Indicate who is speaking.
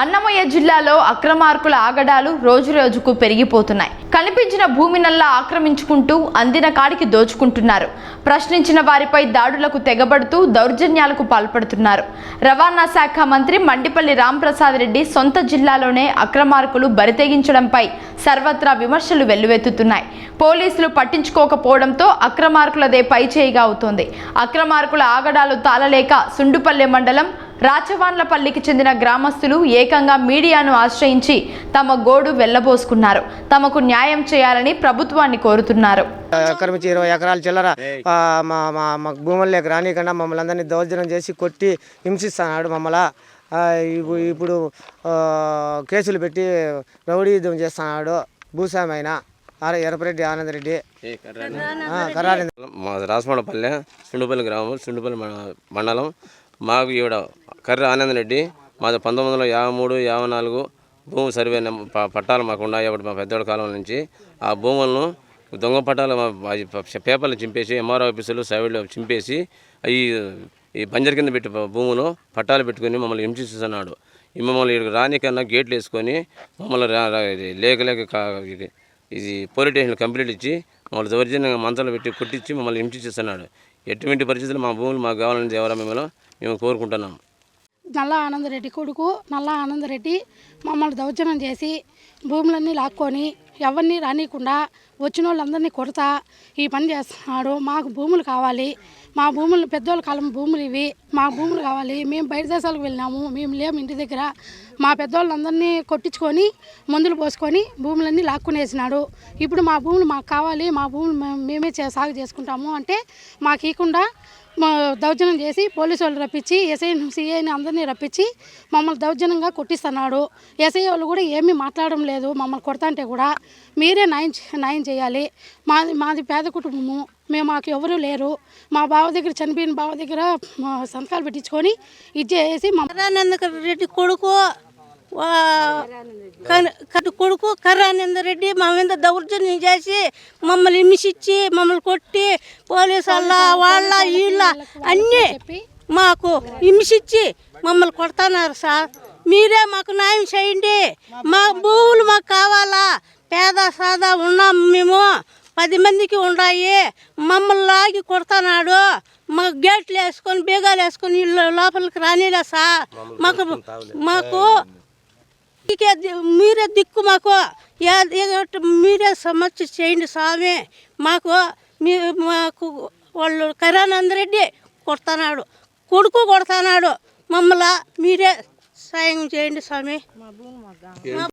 Speaker 1: అన్నమయ్య జిల్లాలో అక్రమార్కుల ఆగడాలు రోజురోజుకు పెరిగిపోతున్నాయి. కనిపించిన భూమినల్లా ఆక్రమించుకుంటూ అందిన కాడికి దోచుకుంటున్నారు. ప్రశ్నించిన వారిపై దాడులకు తెగబడుతూ దౌర్జన్యాలకు పాల్పడుతున్నారు. రవాణా శాఖ మంత్రి మండిపల్లి రాంప్రసాద్ రెడ్డి సొంత జిల్లాలోనే అక్రమార్కులు బరితెగించడంపై సర్వత్రా విమర్శలు వెల్లువెత్తుతున్నాయి. పోలీసులు పట్టించుకోకపోవడంతో అక్రమార్కులదే పైచేయిగా అవుతోంది. అక్రమార్కుల ఆగడాలు తాళలేక సుండుపల్లె మండలం రాచవాన్లపల్లికి చెందిన గ్రామస్తులు ఏకంగా మీడియాను ఆశ్రయించి తమ గోడు వెళ్ళబోసుకున్నారు తమకు న్యాయం చేయాలని ప్రభుత్వాన్ని కోరుతున్నారు.
Speaker 2: ఆక్రమించి ఇరవై ఎకరాల చిల్లర మా మా భూముల్లోకి రానికుండా మమ్మల్ని అందరినీ దౌర్జన్యం చేసి కొట్టి హింసిస్తున్నాడు మమ్మల్ని. ఇప్పుడు కేసులు పెట్టి రౌడీయుద్ధం చేస్తున్నాడు భూస్వామి ఆయన ఆర్ ఎర్రపరెడ్డి ఆనందరెడ్డి.
Speaker 3: మా రాసమాడపల్లె సుండుపల్లి గ్రామం సుండుపల్లి మండ- మండలం. మాకు ఈవిడ కర్ర ఆనంద్ రెడ్డి మాది పంతొమ్మిది వందల యాభై మూడు యాభై నాలుగు భూమి సర్వే ప- పట్టాలు మాకు ఉన్నాయి అప్పుడు మా పెద్దోడి కాలం నుంచి. ఆ భూములను దొంగ పట్టాలు మా- పేపర్లు చింపేసి ఎంఆర్ఓ ఆఫీసులు సైడ్లో చింపేసి ఈ ఈ బంజర్ కింద పెట్టి భూములు పట్టాలు పెట్టుకుని మమ్మల్ని హింసిస్తున్నాడు ఈ మమ్మల్ని ఇక్కడికి రానికన్నా గేట్లు వేసుకొని మమ్మల్ని రా- లేక లేక ఇది ఇది పోలీస్ స్టేషన్ కంప్లీట్ ఇచ్చి మమ్మల్ని దౌర్జన్యంగా మంతలు పెట్టి కొట్టించి మమ్మల్ని హింసిస్తున్నాడు ఎటువంటి పరిస్థితులు మా భూములు మాకు కావాలని దేవరా మిమ్మల్ని మేము కోరుకుంటున్నాం
Speaker 4: నల్ల ఆనందరెడ్డి కొడుకు నల్ల ఆనందరెడ్డి మమ్మల్ని దౌర్జన్యం చేసి భూములన్నీ లాక్కొని ఎవరిని రానియకుండా వచ్చిన వాళ్ళందరినీ కొడతా ఈ పని చేస్తున్నాడు మాకు భూములు కావాలి మా భూములు పెద్దోళ్ళ కాలం భూములు ఇవి మా భూములు కావాలి మేము బయట దేశాలకు వెళ్ళినాము మేము లేము ఇంటి దగ్గర. మా పెద్దోళ్ళందరినీ కొట్టించుకొని మందులు పోసుకొని భూములన్నీ లాక్కునేసినాడు. ఇప్పుడు మా భూములు మాకు కావాలి మా భూములు మేమే చే- సాగు చేసుకుంటాము అంటే మాకు ఇవ్వకుండా దౌర్జన్యం చేసి పోలీసు వాళ్ళు రప్పించి ఎస్ఐ సిఐని అందరినీ రప్పించి మమ్మల్ని దౌర్జన్యంగా కొట్టిస్తున్నాడు. ఎస్ఐ వాళ్ళు కూడా ఏమీ మాట్లాడడం లేదు మమ్మల్ని కొడతాంటే కూడా మీరే నయం నయం చేయాలి. మాది మాది పేద కుటుంబము మేము మాకు ఎవరు లేరు. మా బావ దగ్గర చనిపోయిన బావ దగ్గర మా సంతకాలు పెట్టించుకొని ఇచ్చేసి మా
Speaker 5: రెడ్డి కొడుకు కొడుకు కరానంద రెడ్డి మా మీద దౌర్జన్యం చేసి మమ్మల్ని హింసించి మమ్మల్ని కొట్టి పోలీసు వాళ్ళ వాళ్ళ వీళ్ళ అన్నీ మాకు హింసించి మమ్మల్ని కొడుతున్నారు సార్. మీరే మాకు న్యాయం చేయండి. మా భూములు మాకు కావాలా. పేద సాదా ఉన్నాం మేము. పది మందికి ఉన్నాయి మమ్మల్ని లాగి కొడుతున్నాడు మాకు గేట్లు వేసుకొని బీగాలు వేసుకొని లోపలికి రానిలే సార్. మాకు మాకు మీకే మీరే దిక్కు మాకు. మీరే సమస్య చేయండి స్వామి. మాకు మీ మాకు వాళ్ళు కరానందరెడ్డి కొడుతున్నాడు కొడుకు కొడుతున్నాడు మమ్మల్ని మీరే సాయం చేయండి స్వామి.